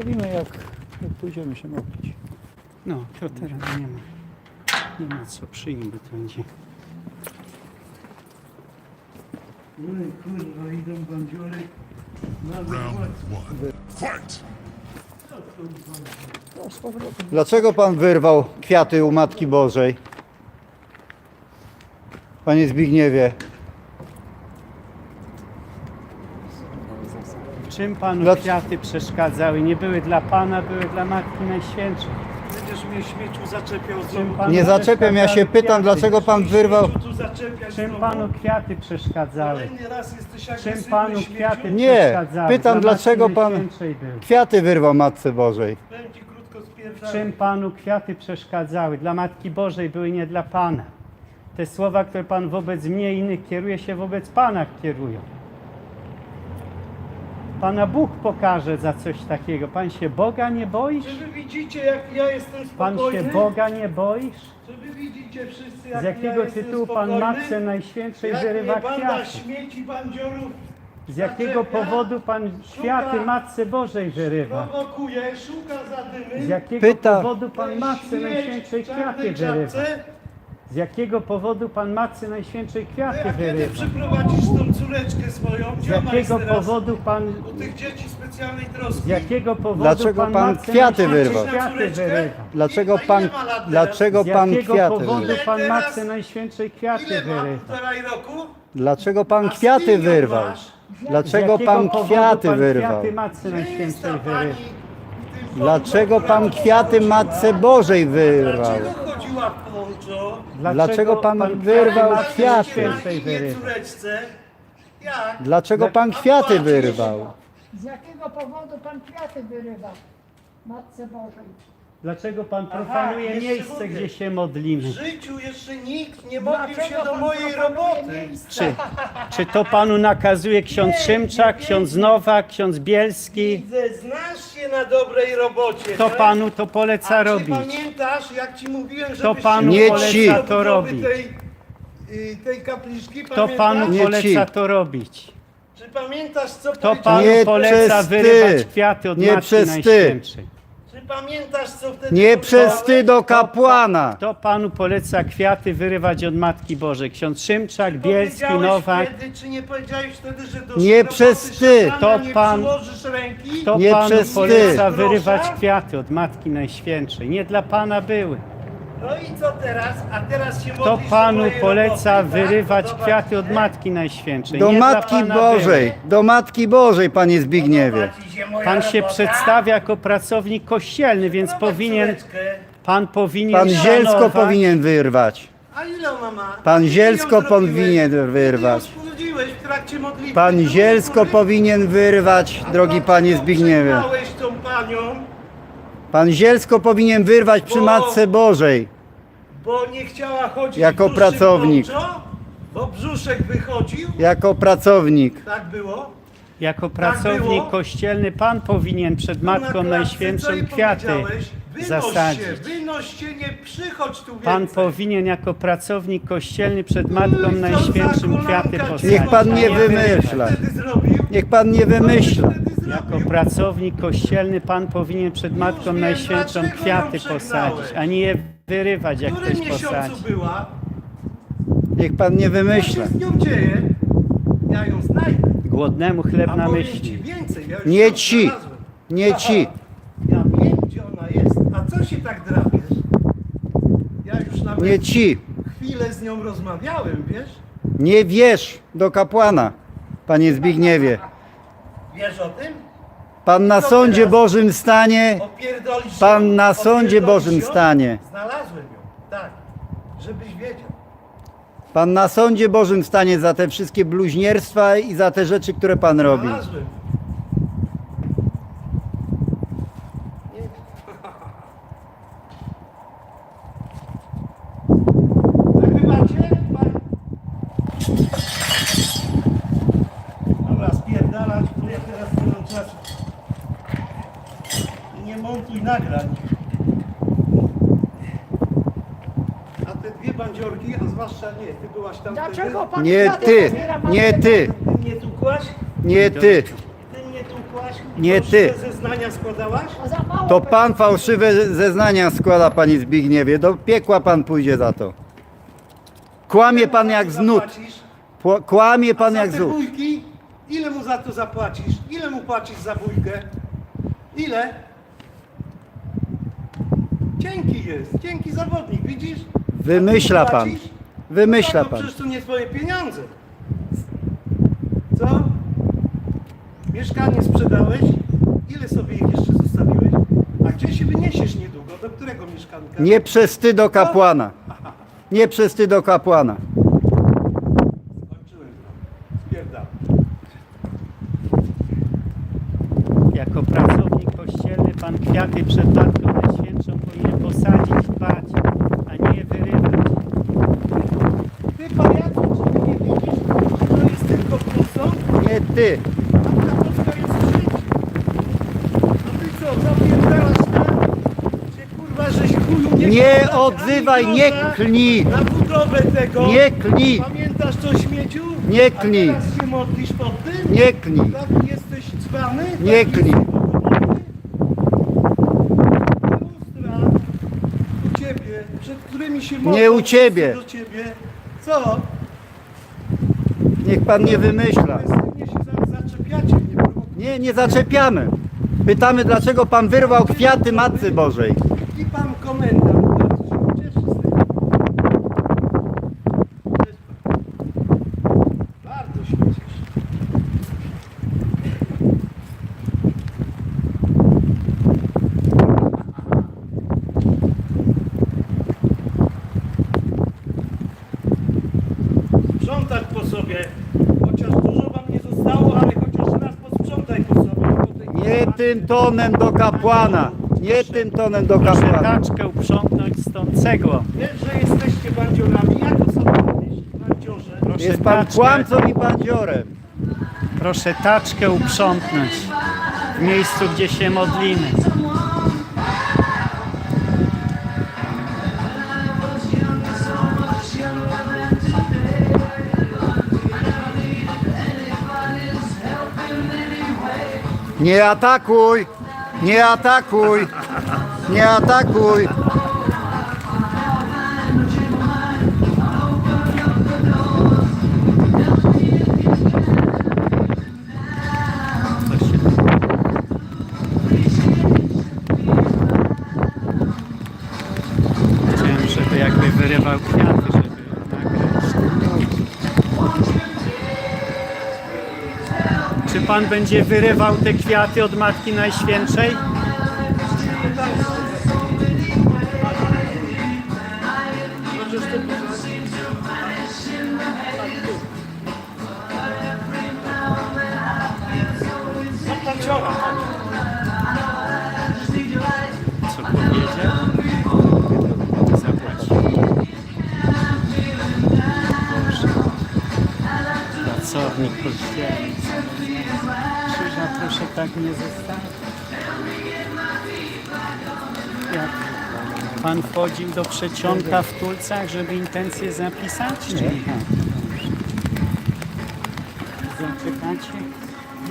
Zostawimy jak, jak pójdziemy się modlić. No, to teraz nie ma. Nie ma co przyjmę, to będzie. No i kurwa, idą bandziory. Nawet One. Fight! Dlaczego pan wyrwał kwiaty u Matki Bożej? Panie Zbigniewie, czym panu Dla- kwiaty przeszkadzały? Nie były dla pana, były dla Matki Najświętszej. Będziesz mnie śmieciu zaczepiał znowu. panu nie zaczepiam, ja się pytam, kwiaty? dlaczego pan wyrwał... Czym panu kwiaty przeszkadzały? Kolejny raz jesteś Czym panu kwiaty Nie, przeszkadzały? pytam, Dla dlaczego pan-. Kwiaty wyrwał Matce Bożej. Czym panu kwiaty przeszkadzały? Dla Matki Bożej były nie dla pana. Te słowa, które pan wobec mnie i innych kieruje, się wobec pana kierują. Pana Bóg pokaże za coś takiego. Pan się Boga nie boisz? Czy wy widzicie, jak ja jestem Pan się spokojny? Boga nie boisz? Czy wy widzicie wszyscy, jak Z ja jakiego jestem tytułu Pan spokojny? Matce Najświętszej Jak wyrywa banda kwiaty? śmieci, bandziorów Z jakiego zaczepia, powodu Pan kwiaty Matce Bożej wyrywa? prowokuje, szuka zadymy. Z jakiego Pyta- powodu Pan Matce Najświętszej kwiaty wyrywa? Z jakiego powodu Pan Matce Najświętszej kwiaty jak kiedy wyrywa? przyprowadzisz tą córeczkę swoją, Z gdzie ona jest jakiego teraz? powodu Pan... U tych dzieci specjalnej troski. Z jakiego powodu Dlaczego Pan, Matce kwiaty Najświętszej wyrwał? Kwiaty wyrywa? Dlaczego ile pan, ma lat dlaczego Z pan jakiego kwiaty powodu wyrwał? Pan Teraz- Matce Najświętszej kwiaty Ile ma? wyrywa? Półtorej roku? Dlaczego pan A kwiaty skąd ją wyrwał? masz? Z Dlaczego jakiego pan powodu kwiaty pan wyrwał? Kwiaty Matce Gdzie jest Najświętszej ta pani wyrywa? w tym Dlaczego pan kwiaty? Matce Bożej wyrwał? Dlaczego poncho? Dlaczego pan wyrwał kwiaty? Wyrywa? córeczce. Jak? Dlaczego pan kwiaty wyrwał? Z jakiego powodu pan kwiaty wyrywa Matce Bożej? Dlaczego Pan profanuje jeszcze miejsce, mówię. gdzie się W modlimy? życiu jeszcze nikt nie modlił się do pan mojej proponuje roboty. Czy, czy to Panu nakazuje ksiądz Nie, Szymczak, nie, ksiądz. Nowak, ksiądz Bielski? Widzę, znasz się na dobrej robocie. To tak? Panu to poleca A czy robić. pamiętasz, jak ci mówiłem, że To panu Nie poleca ci. to robić. Tej, y, tej kapliczki, Kto pamiętasz? Panu Nie poleca ci. to robić? Czy pamiętasz, co Kto powiedziałem? Panu Nie poleca przez ty. wyrywać kwiaty od Nie Matki przez ty. Najświętszej? Pamiętasz, co wtedy Nie przez ty do kapłana! Kto Panu poleca kwiaty wyrywać od Matki Bożej? Ksiądz Szymczak, Bielski, Powiedziałeś Nowak? Wtedy, czy nie powiedziałeś wtedy, że do Nie roboty przez ty. szatana To nie pan- przyłożysz ręki? Kto Nie Panu przez ty. poleca Proszę? wyrywać kwiaty od Matki Najświętszej? Nie dla Pana były. No i co teraz? A teraz się Kto modlisz do Panu mojej poleca roboty, tak? wyrywać kwiaty od? Matki Najświętszej? Do Nie dla Matki Pana Bożej! Do Matki Bożej, panie Zbigniewie! Podoba ci się moja Pan się robota? przedstawia jako pracownik kościelny, więc Zobacz powinien, córeczkę. pan powinien Pan Zielsko szanować- powinien wyrwać. A ile ona ma? Pan Ty Zielsko ją zrobiłeś? powinien Ty wyrwać. ją spłodziłeś w trakcie modlitwy. Pan Zielsko powinien wyrwać, drogi panie Zbigniewie. Przegnałeś tą panią, Pan Zielsko powinien wyrwać przy Bo- Matce Bożej. bo nie chciała chodzić Jako dłuższym pracownik. poncho, bo brzuszek wychodził. Jako pracownik. Tak było. Jako pracownik było? kościelny pan powinien przed Matką klatce Najświętszą co jej kwiaty powiedziałeś? Wynoś zasadzić. Się, wynoś się, nie przychodź tu Pan więcej. powinien jako pracownik kościelny przed Matką Uj, co za Najświętszą kolanka kwiaty ci posadzić. Niech pan nie a wymyśla. Wtedy zrobił? Niech pan nie wymyśla. Jako pracownik kościelny pan powinien przed Matką Najświętszą dlaczego kwiaty posadzić, a nie je wyrywać W jak którym ktoś miesiącu posadzi. była? Niech pan nie Co wymyśla. się z nią dzieje? Ja ją znajdę. Głodnemu chleb A na powiem ci myśli. więcej. Ja już Nie ją ci. znalazłem. Nie ci. Ja wiem, gdzie ona jest. A co się tak drapiesz? Ja już nawet Nie ci. chwilę z nią rozmawiałem, wiesz? Nie wierz do kapłana, panie Zbigniewie. Wiesz o tym? Pan na sądzie Bożym stanie. Opierdolisz Pan na sądzie Opierdolisz Bożym ją? stanie. Znalazłem ją, tak. Żebyś wiedział. Pan na sądzie Bożym stanie za te wszystkie bluźnierstwa i za te rzeczy, które pan robi. Znalazłem. Nie. Nagrywacie? Pan- Dobra, spierdalać, bo ja teraz nie mam czasu. I nie montuj nagrań. A te dwie bandziorki, a zwłaszcza nie, ty byłaś tam Dlaczego pan Nie ty, zabiera nie ty, Ty mnie tukłaś? nie ty. Ty mnie tukłaś? składałaś? Nie Fałszywe ty. zeznania składałaś? A za mało To pan fałszywe zeznania składa, panie Zbigniewie. Do piekła pan pójdzie za to. Kłamie pan jak z nut. Zapłacisz? Pła- Kłamie pan jak za z te nut. bójki? Ile mu za to zapłacisz? Ile mu płacisz za bójkę? Ile? Dzięki jest, dzięki zawodnik, widzisz? Wymyśla A ty mu pan. płacisz? Wymyśla No to pan. Przecież to nie twoje pieniądze. Co? Mieszkanie sprzedałeś? Ile sobie ich jeszcze zostawiłeś? A gdzie się wyniesiesz niedługo? Do którego mieszkanka? Nie przez ty do kapłana. Nie przez ty do kapłana. Skończyłem. Spierdam. Jako pracownik kościelny pan kwiaty przed Matką Najświętszą powinien posadzić, dbać, a nie je wyrywać. Ty pajacu, czy ty nie widzisz, że to jest tylko posąg? Nie ty. Matka jest. A ty co, zapierdalasz? Że kurwa, żeś chuju nie Nie ani odzywaj, nie grosza klnij. Na budowę tego. Nie klnij. Pamiętasz to śmieciu? Nie klnij. A teraz się modlisz pod tym? Nie klnij. Tak jesteś dzbany? Nie Tak klnij. jesteś Lustra u ciebie, przed którymi się modlą Nie u ciebie. do ciebie. Co? Niech pan nie wymyśla. Zaczepiacie mnie. Nie, nie zaczepiamy. Pytamy, dlaczego pan wyrwał kwiaty Matce Bożej. I pan komendant bardzo się cieszy z tego. Bardzo się cieszy. Sprzątać po sobie. Chociaż dużo wam nie zostało, ale chociaż raz posprzątaj po sobie. po tej Nie tym tonem do kapłana. Nie tym tonem do Proszę kapłana. taczkę uprzątnąć stąd cegło. Wiesz, że jesteście bandziorami? Jak to sobie mówisz? Bandziorze? Proszę Jest pan taczkę- kłamcą i bandziorem. Proszę taczkę uprzątnąć w miejscu, gdzie się modlimy. Nie atakuj! Nie atakuj! Nie atakuj! Czy pan będzie wyrywał te kwiaty od Matki Najświętszej? Pracownik kościelny. Krzyża proszę tak nie zostawić. Jak pan wchodził do przedsionka w Tulcach, żeby intencje zapisać? Czy? Dobrze. Zaczekacie?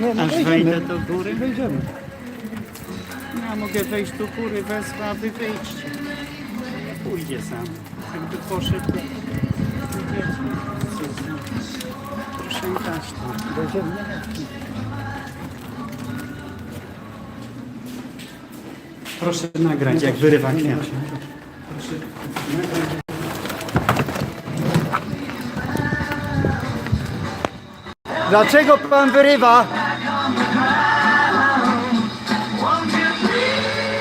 Nie, no Aż wejdziemy. wejdę do góry? Wejdziemy. Ja mogę wejść do góry, wezmę, a wy wyjdźcie. Pójdzie sam. Jakby poszedł, Proszę nagrać, jak wyrywa kwiat. Dlaczego pan wyrywa?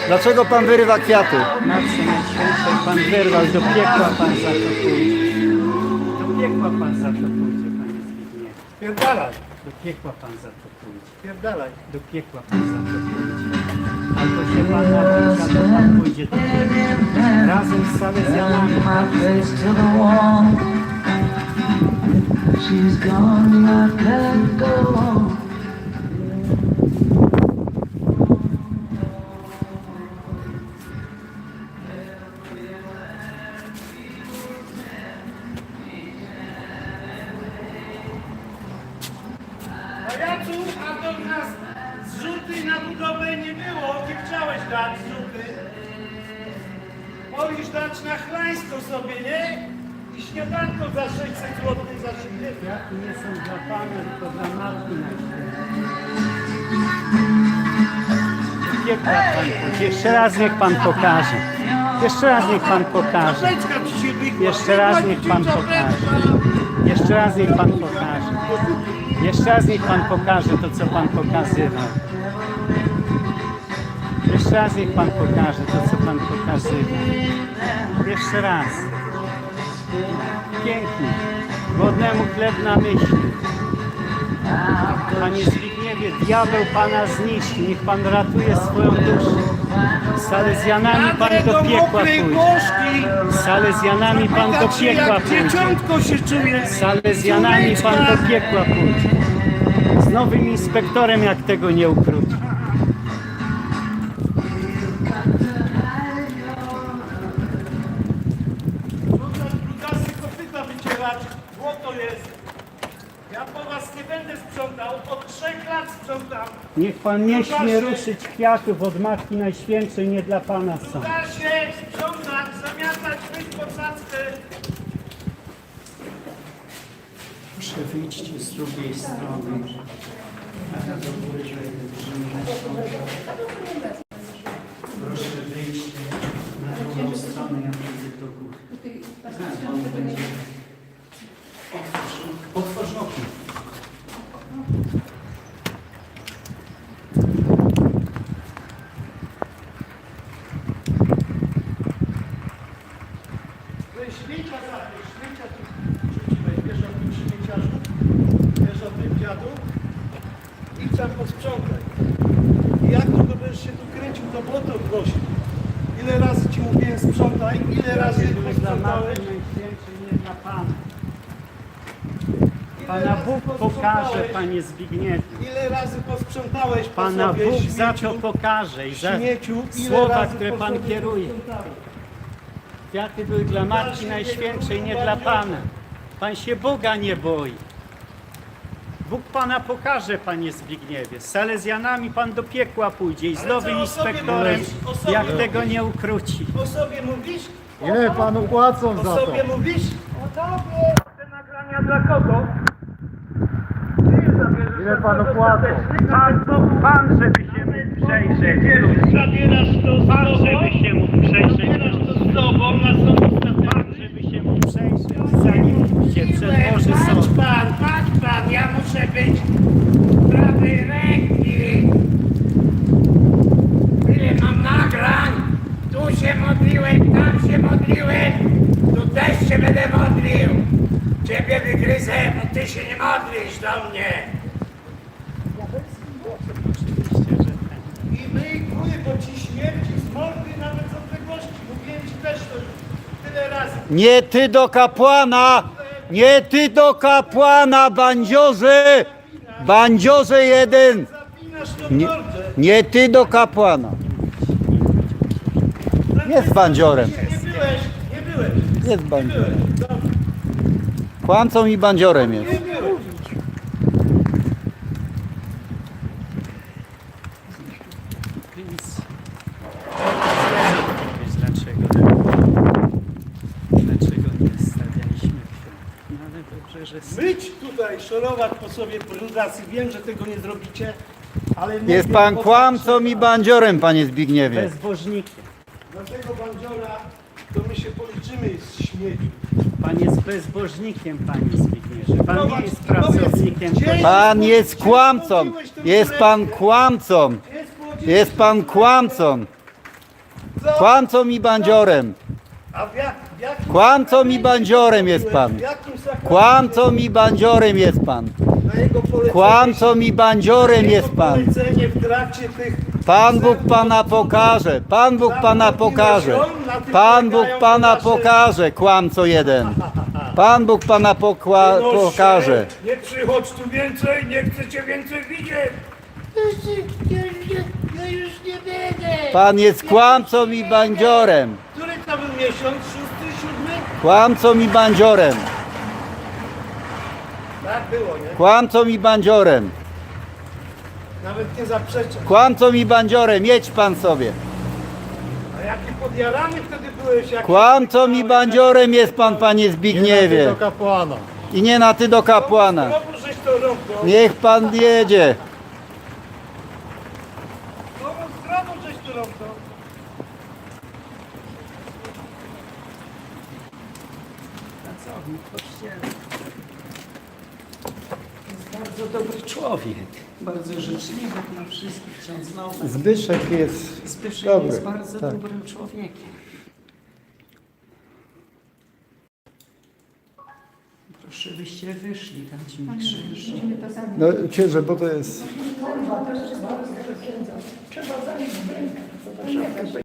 Dlaczego pan wyrywa kwiaty? Matce Najświętszej Pan wyrwał, do piekła Pan za to pójdzie. Do piekła Pan za to pójdzie, Panie Zbigniew. Pierdalaj, Do piekła Pan za to pójdzie. pierdalaj. Do piekła Pan za to pójdzie. Albo się Pan nawróci, albo Pan pójdzie do piekła. Razem z Salezjanami. She's gone, I can't go on. Pajacu, a do nas zrzut zrzuty na budowę nie było, nie chciałeś dać zrzuty. Wolisz dać na chlańsko sobie, nie? I śniadanko za 600 zł za 30. Kwiaty nie są dla Pana, tylko dla pójdzie. Jeszcze raz niech Pan pokaże. Jeszcze raz niech Pan pokaże. Jeszcze raz niech Pan pokaże. Jeszcze raz niech Pan pokaże. Jeszcze raz niech Pan pokaże to, co Pan pokazywał. Jeszcze raz niech Pan pokaże to, co Pan pokazywał. Jeszcze raz. Pięknie. Głodnemu chleb na myśli. Panie Zbigniewie, diabeł Pana zniszczy. Niech Pan ratuje swoją duszę. Salezjanami Pan do piekła pójdzie. Salezjanami Pan do piekła pójdzie. Salezjanami Pan do piekła pójdzie. Z nowym inspektorem, jak tego nie ukróci. Niech Pan nie śmie ruszyć kwiatów od Matki Najświętszej, nie dla Pana są. Brugasie, sprzątać, zamiatać, myć posadzkę. Proszę wyjdźcie z drugiej strony. A do góry Proszę wyjdźcie na drugą stronę, ja wejdę do góry. Tak, on będzie. Otwórz, otwórz okno. Śmiecia zabierz, śmiecia tu rzuciłeś. Wiesz o tym śmieciarzu? Wiesz o tym dziadu? Idź tam posprzątaj. I jak długo będziesz się tu kręcił, to błoto odnosi. Ile razy ci mówiłem sprzątaj, ile razy dla posprzątałeś? Nie dla Pana. Pana Bóg pokaże? Panie Zbigniewie. Ile razy posprzątałeś po Pana sobie, Bóg za to pokaże i za śmieciu, ile słowa, razy które po Pan sobie kieruje. posprzątałeś? Kwiaty były dla Matki Najświętszej, nie dla Pana. Pan się Boga nie boi. Bóg Pana pokaże, Panie Zbigniewie. Z Salezjanami Pan do piekła pójdzie i z nowym o inspektorem? O jak mówisz? tego nie ukróci. O sobie mówisz? Ile panu płacą O za to? sobie mówisz? O tobie! Te nagrania dla kogo? Ty zabierzesz Ile za panu to płacą? dostateczny, Pan, pan żeby się mógł przejrzeć. Zabierasz to Pan, żeby się mógł przejrzeć. Zabierasz to z tobą na sąd Pan, ostateczny? żeby się mógł przejrzeć. Zanim pójdzie przed Boży Patrz Sąd. pan, patrz pan, ja muszę być prawej ręki. Ile mam nagrań? Tu się modliłem, tam się modliłem, tu też się będę modlił. Ciebie wygryzę, bo ty się nie modlisz do mnie. Oczywiście, że tak. I myj kły, bo ci śmierci z mordy nawet z odległości. Mówiłem ci też to już tyle razy. Nie ty do kapłana! Nie ty do kapłana, bandziorze! Bandziorze jeden! Nie, nie ty do kapłana. Jest bandziorem. Nie byłeś, nie byłeś. Jest bandziorem. Kłamcą i bandziorem jest. Nie byłeś. Więc wiesz dlaczego, dlaczego nie stawialiśmy kwiatów. No są. Myć tutaj, szorować po sobie brudasy. Wiem, że tego nie zrobicie, ale... Jest mówię, pan kłamcą i bandziorem, panie Zbigniewie. Bezbożnikiem. Dlatego bandziora, to my się policzymy z śmieci. Pan jest bezbożnikiem, panie Zbigniewie. Pan nie Zobacz, jest pracownikiem. gdzie- Pan jest kłamcą. Jest pan kłamcą. Jest, Jest pan kłamcą. Kłamcą i bandziorem. A w jak, w jakim Kłamcą i bandziorem jest pan. W jakim sakramencie? Kłamcą i bandziorem jest pan. Na jego polecenie Kłamcą i bandziorem jego jest pan. polecenie w trakcie tych... Pan Bóg pana pokaże. Pan Bóg pana pokaże. Pan Bóg pana pokaże, kłamco jeden. Pan Bóg pana pokła, Wynoś pokaże. Nie przychodź tu więcej, nie chcę cię więcej widzieć. Ja już nie, będę. Pan jest kłamcą i bandziorem. Który miesiąc? Szósty, siódmy? Kłamcą i bandziorem. Tak było, nie? Kłamcą i bandziorem. Nawet nie zaprzeczę. Kłamcą i bandziorem, jedź pan sobie. A jaki podjarany wtedy byłeś? Jak Kłamcą i bandziorem jest pan, panie Zbigniewie. kapłana. I nie na ty do kapłana. Znowu żeś to robił. Niech pan jedzie. Znowu znowu żeś to robił. Kościelny. Jest bardzo dobry człowiek. Bardzo życzliwy dla wszystkich, ksiądz Nowak. Zbyszek jest Zbyszek dobry. jest bardzo tak. dobrym człowiekiem. Proszę, byście wyszli, dać mi krzyż. No bo to jest... Trzeba zanieść w rękę.